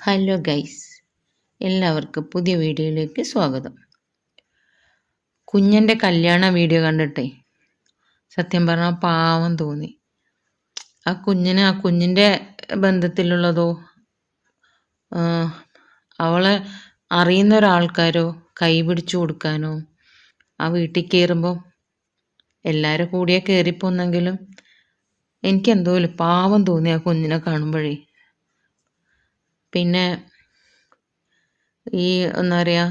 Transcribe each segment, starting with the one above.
Hello guys എല്ലാവർക്കും പുതിയ വീഡിയോയിലേക്ക് സ്വാഗതം. കുഞ്ഞന്റെ കല്യാണ വീഡിയോ കണ്ടിട്ടേ? സത്യം പറഞ്ഞാൽ പാവം തോന്നി. ആ കുഞ്ഞിന് ആ കുഞ്ഞിന്റെ ബന്ധത്തിലുള്ളതോ അവളെ അറിയുന്ന ഒരാൾക്കാരോ കൈ പിടിച്ചു കൊടുക്കാനോ ആ വീട്ടിൽ കയറുമ്പോൾ എല്ലാവരും കൂടിയാ കയറിപ്പോന്നെങ്കിലും എനിക്കെന്തോ പാവം തോന്നി ആ കുഞ്ഞിനെ കാണുമ്പോഴേ. പിന്നെ ഈ എന്താ പറയുക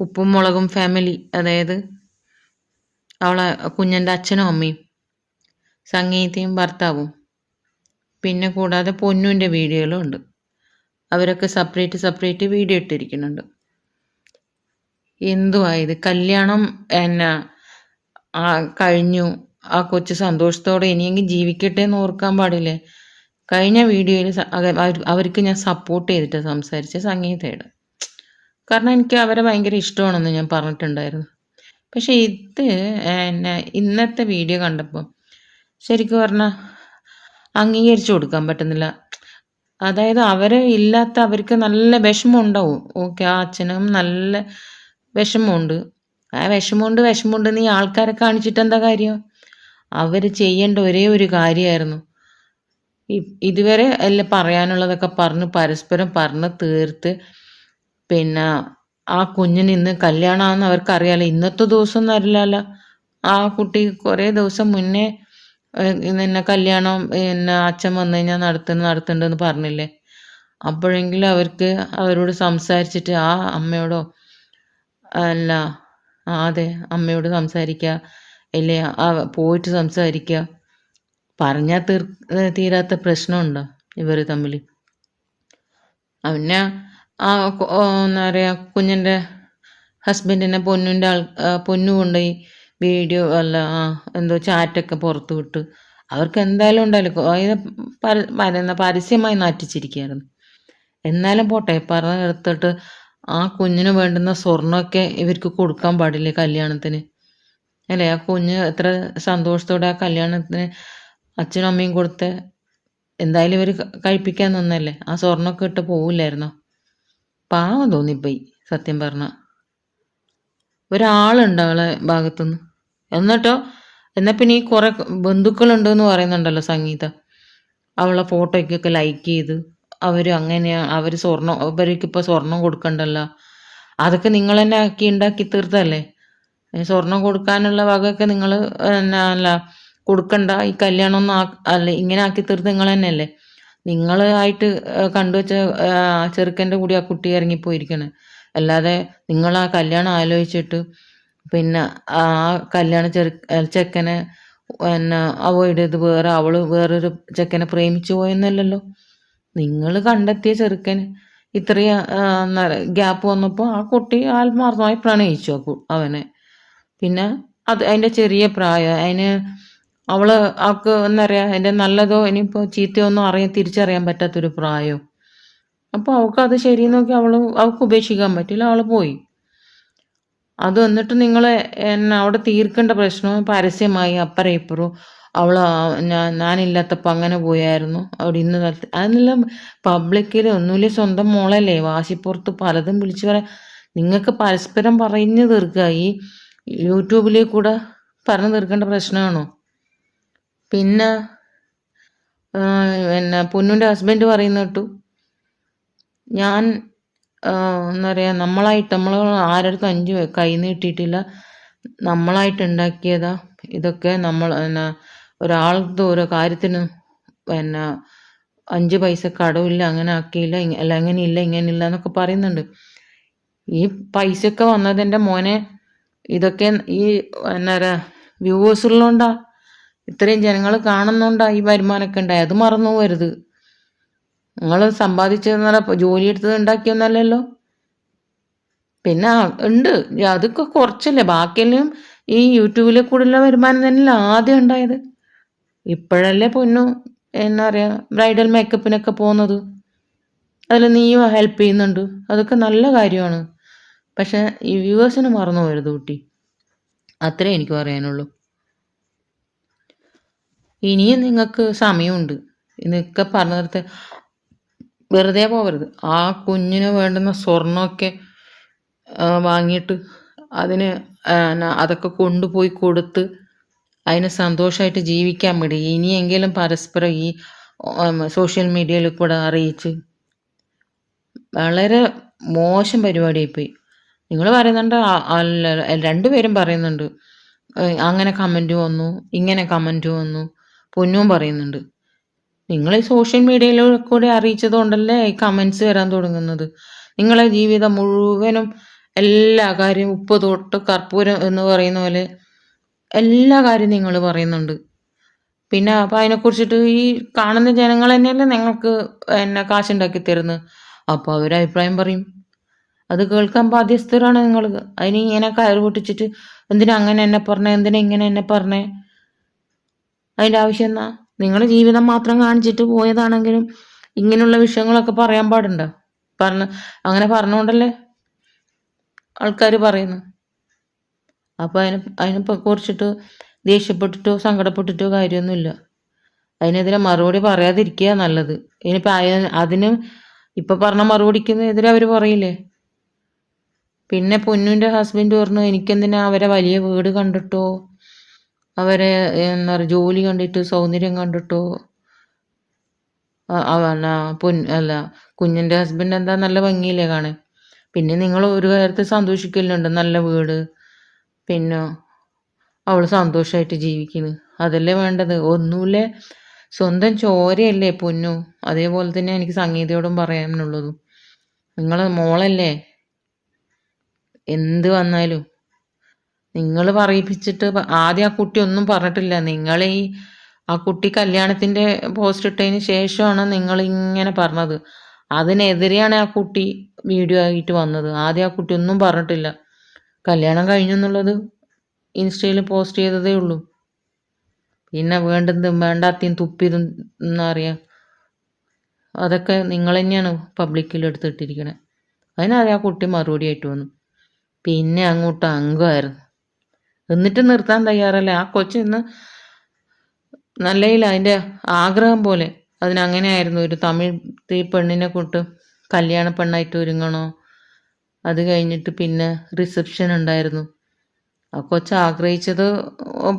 ഉപ്പും മുളകും ഫാമിലി അതായത് അവളെ കുഞ്ഞന്റെ അച്ഛനും അമ്മയും സംഗീതയും ഭർത്താവും പിന്നെ കൂടാതെ പൊന്നുവിന്റെ വീഡിയോകളും ഉണ്ട്. അവരൊക്കെ സെപ്പറേറ്റ് സെപ്പറേറ്റ് വീഡിയോ ഇട്ടിരിക്കുന്നുണ്ട്. എന്തുവായത് കല്യാണം എന്നാ കഴിഞ്ഞു. ആ കൊച്ചു സന്തോഷത്തോടെ ഇനിയെങ്കിലും ജീവിക്കട്ടെ എന്ന് ഓർക്കാൻ പാടില്ലേ? കഴിഞ്ഞ വീഡിയോയിൽ അവർക്ക് ഞാൻ സപ്പോർട്ട് ചെയ്തിട്ട് സംസാരിച്ച സംഗീതയുടെ കാരണം എനിക്ക് അവരെ ഭയങ്കര ഇഷ്ടമാണെന്ന് ഞാൻ പറഞ്ഞിട്ടുണ്ടായിരുന്നു. പക്ഷേ ഇത് എന്നെ ഇന്നത്തെ വീഡിയോ കണ്ടപ്പോൾ ശരിക്കും പറഞ്ഞാൽ അംഗീകരിച്ചു കൊടുക്കാൻ പറ്റുന്നില്ല. അതായത് അവരെ ഇല്ലാത്ത അവർക്ക് നല്ല വിഷമം ഉണ്ടാവും ഓക്കെ ആ അച്ഛനും നല്ല വിഷമമുണ്ട്. ആ വിഷമമുണ്ട് വിഷമമുണ്ട് നീ ആൾക്കാരെ കാണിച്ചിട്ട് എന്താ കാര്യം? അവർ ചെയ്യേണ്ട ഒരേ ഒരു കാര്യമായിരുന്നു ഇതുവരെ എല്ലാം പറയാനുള്ളതൊക്കെ പറഞ്ഞ് പരസ്പരം പറഞ്ഞ് തീർത്ത്. പിന്നെ ആ കുഞ്ഞിന് ഇന്ന് കല്യാണമാണെന്ന് അവർക്കറിയാലോ. ഇന്നത്തെ ദിവസം ഒന്നും അറിയില്ലല്ലോ ആ കുട്ടി കുറേ ദിവസം മുന്നേ എന്നെ കല്യാണം എന്നെ അച്ഛൻ വന്നു കഴിഞ്ഞാൽ നടത്തുന്നു നടത്തുന്നുണ്ടെന്ന് പറഞ്ഞില്ലേ. അപ്പോഴെങ്കിലും അവർക്ക് അവരോട് സംസാരിച്ചിട്ട് ആ അമ്മയോടോ അല്ല അതെ അമ്മയോട് സംസാരിക്കുക അല്ലേ ആ പോയിട്ട് സംസാരിക്കുക പറഞ്ഞാൽ തീർ തീരാത്ത പ്രശ്നമുണ്ടോ ഇവർ തമ്മിൽ പിന്നെ ആ എന്താ പറയുക കുഞ്ഞിന്റെ ഹസ്ബൻഡിനെ പൊന്നിന്റെ ആൾ പൊന്നു കൊണ്ടുപോയി വീഡിയോ അല്ല എന്തോ ചാറ്റൊക്കെ പുറത്ത് വിട്ട് അവർക്ക് എന്തായാലും ഉണ്ടായാലും അതിനെ പര- പര- പരസ്യമായി നാറ്റിച്ചിരിക്കുകയായിരുന്നു. എന്നാലും പോട്ടെ പറഞ്ഞ എടുത്തിട്ട് ആ കുഞ്ഞിന് വേണ്ടുന്ന സ്വർണമൊക്കെ ഇവർക്ക് കൊടുക്കാൻ പാടില്ലേ കല്യാണത്തിന്? അല്ലേ ആ കുഞ്ഞ് എത്ര സന്തോഷത്തോടെ ആ കല്യാണത്തിന് അച്ഛനും അമ്മയും കൊടുത്ത് എന്തായാലും ഇവർ കഴിപ്പിക്കാൻ നിന്നല്ലേ? ആ സ്വർണമൊക്കെ ഇട്ട് പോവില്ലായിരുന്നോ? പാവം തോന്നിപ്പോയി സത്യം പറഞ്ഞ. ഒരാളുണ്ട് അവളെ ഭാഗത്തുനിന്ന്. എന്നിട്ടോ എന്നാ പിന്നെ ഈ കുറെ ബന്ധുക്കളുണ്ട് എന്ന് പറയുന്നുണ്ടല്ലോ സംഗീത. അവളെ ഫോട്ടോയ്ക്കൊക്കെ ലൈക്ക് ചെയ്ത് അവർ അങ്ങനെയാ അവർ സ്വർണം അവർക്ക് ഇപ്പോൾ സ്വർണം കൊടുക്കണ്ടല്ലോ? അതൊക്കെ നിങ്ങൾ തന്നെ ആക്കി ഉണ്ടാക്കി തീർത്തല്ലേ? സ്വർണം കൊടുക്കാനുള്ള വകയൊക്കെ നിങ്ങൾ അല്ല കൊടുക്കണ്ട ഈ കല്യാണം ഒന്നും അല്ല ഇങ്ങനെ ആക്കി തീർത്ത് നിങ്ങൾ തന്നെയല്ലേ നിങ്ങൾ ആയിട്ട് കണ്ടുവച്ച ചെറുക്കന്റെ കൂടി ആ കുട്ടി ഇറങ്ങിപ്പോയിരിക്കണേ. അല്ലാതെ നിങ്ങൾ ആ കല്യാണം ആലോചിച്ചിട്ട് പിന്നെ ആ കല്യാണ ചെറു ചെക്കനെ പിന്നെ അവോയ്ഡ് ചെയ്ത് വേറെ അവൾ വേറൊരു ചെക്കനെ പ്രേമിച്ചു പോയെന്നല്ലല്ലോ? നിങ്ങൾ കണ്ടെത്തിയ ചെറുക്കന് ഇത്രയും ഗ്യാപ്പ് വന്നപ്പോൾ ആ കുട്ടി ആത്മാർത്ഥമായി പ്രണയിച്ചു അവനെ. പിന്നെ അത് അതിന്റെ ചെറിയ പ്രായം അതിന് അവൾ അവൾക്ക് പറയുക അതിന്റെ നല്ലതോ ഇനിയിപ്പോൾ ചീത്തയോ ഒന്നും അറിയാൻ തിരിച്ചറിയാൻ പറ്റാത്തൊരു പ്രായം. അപ്പോൾ അവൾക്ക് അത് ശരി നോക്കി അവൾ അവൾക്ക് ഉപേക്ഷിക്കാൻ പറ്റില്ല അവൾ പോയി. അത് എന്നിട്ട് നിങ്ങൾ എന്നെ അവിടെ തീർക്കേണ്ട പ്രശ്നം പരസ്യമായി അപ്പറ ഇപ്പുറവും അവൾ ഞാൻ ഞാനില്ലാത്തപ്പോൾ അങ്ങനെ പോയായിരുന്നു. അവിടെ ഇന്ന് കാലത്ത് അതെല്ലാം പബ്ലിക്കിൽ ഒന്നുമില്ല സ്വന്തം മോളല്ലേ. വാശിപ്പുറത്ത് പലതും വിളിച്ചു പറയാൻ നിങ്ങൾക്ക് പരസ്പരം പറഞ്ഞു തീർക്കുക ഈ യൂട്യൂബിലേക്കൂടെ കൂടെ പറഞ്ഞു തീർക്കേണ്ട പ്രശ്നമാണോ? പിന്നെ പിന്നെ പൊന്നുന്റെ ഹസ്ബൻഡ് പറയുന്ന കേട്ടു. ഞാൻ എന്താ പറയുക നമ്മളായിട്ട് നമ്മൾ ആരടുത്തും അഞ്ച് കൈ നീട്ടിയിട്ടില്ല. നമ്മളായിട്ട് ഉണ്ടാക്കിയതാ ഇതൊക്കെ നമ്മൾ പിന്നെ ഒരാൾക്ക് ഓരോ കാര്യത്തിന് പിന്നെ അഞ്ച് പൈസ കടവില്ല അങ്ങനെ ആക്കിയില്ല അല്ല അങ്ങനെ ഇല്ല ഇങ്ങനെ ഇല്ല എന്നൊക്കെ പറയുന്നുണ്ട്. ഈ പൈസയൊക്കെ എന്റെ മോനെ ഇതൊക്കെ ഈ എന്നാ പറയുക വ്യൂവേഴ്സ് ഇത്രയും ജനങ്ങൾ കാണുന്നുണ്ടാ ഈ വരുമാനമൊക്കെ ഉണ്ടായി. അത് മറന്നു പോകരുത് നിങ്ങൾ സമ്പാദിച്ചതെന്നല്ല ജോലി എടുത്തത് ഉണ്ടാക്കിയൊന്നല്ലല്ലോ. പിന്നെ ഉണ്ട്. അതൊക്കെ കുറച്ചല്ലേ. ബാക്കിയെല്ലാം ഈ യൂട്യൂബിലെ കൂടെയുള്ള വരുമാനം തന്നെയല്ലേ ആദ്യം ഉണ്ടായത്. ഇപ്പോഴല്ലേ പൊന്നു എന്നാ പറയുക ബ്രൈഡൽ മേക്കപ്പിനൊക്കെ പോകുന്നത്. അതിൽ നീയും ഹെൽപ്പ് ചെയ്യുന്നുണ്ട്. അതൊക്കെ നല്ല കാര്യമാണ്. പക്ഷേ ഈ വ്യൂവേഴ്സിന് മറന്നു പോരുത് കുട്ടി. അത്രേ എനിക്ക് പറയാനുള്ളൂ. ഇനിയും നിങ്ങൾക്ക് സമയമുണ്ട്. എന്നൊക്കെ പറഞ്ഞു നിർത്ത്. വെറുതെ പോവരുത്. ആ കുഞ്ഞിന് വേണ്ടുന്ന സ്വർണമൊക്കെ ആ, വാങ്ങിയിട്ട് അതിന് അതൊക്കെ കൊണ്ടുപോയി കൊടുത്ത് അതിന് സന്തോഷമായിട്ട് ജീവിക്കാൻ വേണ്ടി ഇനിയെങ്കിലും പരസ്പരം ഈ സോഷ്യൽ മീഡിയയിൽ കൂടെ അറിയിച്ച് വളരെ മോശം പരിപാടിയായിപ്പോയി. നിങ്ങൾ പറയുന്നുണ്ട് രണ്ടുപേരും പറയുന്നുണ്ട്. അങ്ങനെ കമന്റ് വന്നു ഇങ്ങനെ കമന്റ് വന്നു. പൊന്നും പറയുന്നുണ്ട്. നിങ്ങൾ ഈ സോഷ്യൽ മീഡിയയിലൂടെ കൂടെ അറിയിച്ചത് കൊണ്ടല്ലേ ഈ കമൻസ് വരാൻ തുടങ്ങുന്നത്? നിങ്ങളെ ജീവിതം മുഴുവനും എല്ലാ കാര്യവും ഉപ്പ് തൊട്ട് കർപ്പൂരം എന്ന് പറയുന്ന പോലെ എല്ലാ കാര്യവും നിങ്ങൾ പറയുന്നുണ്ട്. പിന്നെ അപ്പം അതിനെക്കുറിച്ചിട്ട് ഈ കാണുന്ന ജനങ്ങൾ തന്നെയല്ലേ നിങ്ങൾക്ക് എന്നെ കാശുണ്ടാക്കി തരുന്നത്? അപ്പോൾ അവർ അഭിപ്രായം പറയും. അത് കേൾക്കാൻ ബാധ്യസ്ഥരാണ് നിങ്ങൾ അതിന് ഇങ്ങനെ കയറ് പൊട്ടിച്ചിട്ട് എന്തിനാ അങ്ങനെ എന്നെ പറഞ്ഞേ? എന്തിനാ ഇങ്ങനെ എന്നെ പറഞ്ഞേ? അതിന്റെ ആവശ്യം എന്നാ നിങ്ങളുടെ ജീവിതം മാത്രം കാണിച്ചിട്ട് പോയതാണെങ്കിലും ഇങ്ങനെയുള്ള വിഷയങ്ങളൊക്കെ പറയാൻ പാടുണ്ടോ? പറഞ്ഞ അങ്ങനെ പറഞ്ഞുകൊണ്ടല്ലേ ആൾക്കാർ പറയുന്നു? അപ്പോൾ അതിനെ അതിനെ കുറിച്ചിട്ട് ദേഷ്യപ്പെട്ടിട്ടോ സങ്കടപ്പെട്ടിട്ടോ കാര്യമൊന്നുമില്ല. അതിനെതിരെ മറുപടി പറയാതിരിക്കുക നല്ലത്. ഇനിയിപ്പോൾ അതിന് ഇപ്പം പറഞ്ഞ മറുപടിക്ക് എതിരെ അവർ പറയില്ലേ? പിന്നെ പൊന്നുവിന്റെ ഹസ്ബൻഡ് പറഞ്ഞു എനിക്കെന്തിനാ അവരെ വലിയ വീട് കണ്ടിട്ടോ? അവരെ എന്താ പറയുക ജോലി കണ്ടിട്ട് സൗന്ദര്യം കണ്ടിട്ടോ? അല്ല പൊൻ അല്ല കുഞ്ഞിന്റെ ഹസ്ബൻഡ് എന്താ നല്ല ഭംഗിയില്ലേ കാണാൻ? പിന്നെ നിങ്ങൾ ഒരു കാര്യത്തിൽ സന്തോഷിക്കലുണ്ട് നല്ല വീട് പിന്നെ അവൾ സന്തോഷമായിട്ട് ജീവിക്കുന്നു. അതല്ലേ വേണ്ടത്? ഒന്നുമില്ല? സ്വന്തം ചോരയല്ലേ പൊന്നു? അതേപോലെ തന്നെ എനിക്ക് സംഗീതയോടും പറയാനുള്ളതും. നിങ്ങൾ മോളല്ലേ? എന്ത് വന്നാലും. നിങ്ങൾ പറയിപ്പിച്ചിട്ട് ആദ്യം ആ കുട്ടി ഒന്നും പറഞ്ഞിട്ടില്ല. നിങ്ങൾ ഈ ആ കുട്ടി കല്യാണത്തിന്റെ പോസ്റ്റ് ഇട്ടതിന് ശേഷമാണ് നിങ്ങൾ ഇങ്ങനെ പറഞ്ഞത്. അതിനെതിരെയാണ് ആ കുട്ടി വീഡിയോ ആയിട്ട് വന്നത്. ആദ്യം ആ കുട്ടി ഒന്നും പറഞ്ഞിട്ടില്ല. കല്യാണം കഴിഞ്ഞു എന്നുള്ളത് ഇൻസ്റ്റയിൽ പോസ്റ്റ് ചെയ്തതേ ഉള്ളൂ. പിന്നെ വേണ്ടതും വേണ്ടാത്തയും തുപ്പിയതും എന്നറിയാം അതൊക്കെ നിങ്ങൾ തന്നെയാണ് പബ്ലിക്കിൽ എടുത്തിട്ടിരിക്കണേ. അതിനാദ്യം ആ കുട്ടി മറുപടി ആയിട്ട് വന്നു. പിന്നെ അങ്ങോട്ട് അംഗമായിരുന്നു എന്നിട്ട് നിർത്താൻ തയ്യാറല്ല. ആ കൊച്ചിന്ന് നല്ലയില്ല. അതിന്റെ ആഗ്രഹം പോലെ. അതിനങ്ങനെയായിരുന്നു. ഒരു തമിഴ് തീ പെണ്ണിനെ കൂട്ട് കല്യാണ പെണ്ണായിട്ട് ഒരുങ്ങണോ? അത് കഴിഞ്ഞിട്ട് പിന്നെ റിസപ്ഷൻ ഉണ്ടായിരുന്നു. ആ കൊച്ച് ആഗ്രഹിച്ചത്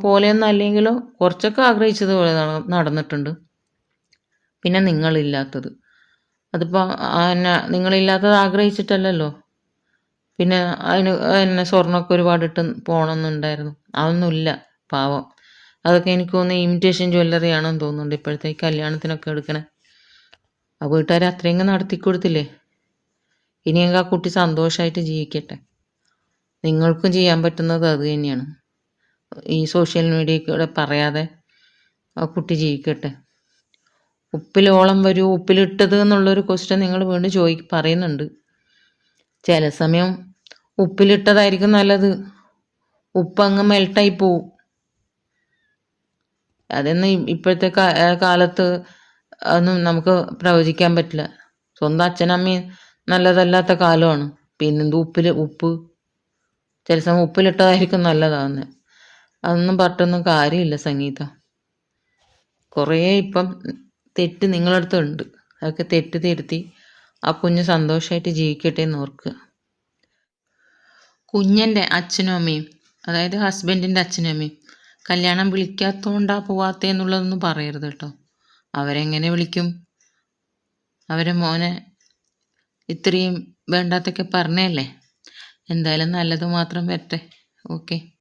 പോലെയൊന്നും അല്ലെങ്കിലോ കുറച്ചൊക്കെ ആഗ്രഹിച്ചത് പോലെ നടന്നിട്ടുണ്ട്. പിന്നെ നിങ്ങളില്ലാത്തത്. അതിപ്പോൾ എന്നാ നിങ്ങളില്ലാത്തത് ആഗ്രഹിച്ചിട്ടല്ലല്ലോ? പിന്നെ അതിന് എന്നെ സ്വർണമൊക്കെ ഒരുപാട് ഇട്ട് പോകണമെന്നുണ്ടായിരുന്നു അതൊന്നുമില്ല പാവം. അതൊക്കെ എനിക്ക് തോന്നുന്നു ഇമിറ്റേഷൻ ജ്വല്ലറി ആണെന്ന് തോന്നുന്നുണ്ട് ഇപ്പോഴത്തെ കല്യാണത്തിനൊക്കെ എടുക്കണേ. ആ വീട്ടുകാർ അത്രയും നടത്തി കൊടുത്തില്ലേ? ഇനിയെങ്കിൽ ആ കുട്ടി സന്തോഷമായിട്ട് ജീവിക്കട്ടെ. നിങ്ങൾക്കും ചെയ്യാൻ പറ്റുന്നത് അത് തന്നെയാണ്. ഈ സോഷ്യൽ മീഡിയയിൽ കൂടെ പറയാതെ ആ കുട്ടി ജീവിക്കട്ടെ. ഉപ്പിലോളം വരൂ ഉപ്പിലിട്ടത് എന്നുള്ളൊരു ക്വസ്റ്റ്യൻ നിങ്ങൾ വീണ്ടും ചോദി പറയുന്നുണ്ട്. ചില സമയം ഉപ്പിലിട്ടതായിരിക്കും നല്ലത്. ഉപ്പ് അങ്ങ് മെൽട്ടായി പോവും. അതൊന്നും ഇപ്പോഴത്തെ കാലത്ത് അതൊന്നും നമുക്ക് പ്രവചിക്കാൻ പറ്റില്ല. സ്വന്തം അച്ഛനമ്മയും നല്ലതല്ലാത്ത കാലമാണ്. പിന്നെന്ത് ഉപ്പിൽ ഉപ്പ്? ചില സമയം ഉപ്പിലിട്ടതായിരിക്കും നല്ലതാന്ന്. അതൊന്നും പറഞ്ഞൊന്നും കാര്യമില്ല സംഗീത. കുറേ ഇപ്പം തെറ്റ് നിങ്ങളടുത്തുണ്ട്. അതൊക്കെ തെറ്റ് തിരുത്തി ആ കുഞ്ഞ് സന്തോഷമായിട്ട് ജീവിക്കട്ടെ എന്ന് ഓർക്കുക. കുഞ്ഞന്റെ അച്ഛനും അമ്മയും അതായത് ഹസ്ബൻഡിന്റെ അച്ഛനും അമ്മയും കല്യാണം വിളിക്കാത്തതുകൊണ്ടാ പോവാത്തേ എന്നുള്ളതൊന്നും പറയരുത് കേട്ടോ. അവരെങ്ങനെ വിളിക്കും? അവരെ മോനെ ഇത്രയും വേണ്ടാത്തൊക്കെ പറഞ്ഞല്ലേ? എന്തായാലും നല്ലത് മാത്രം വരട്ടെ. ഓക്കെ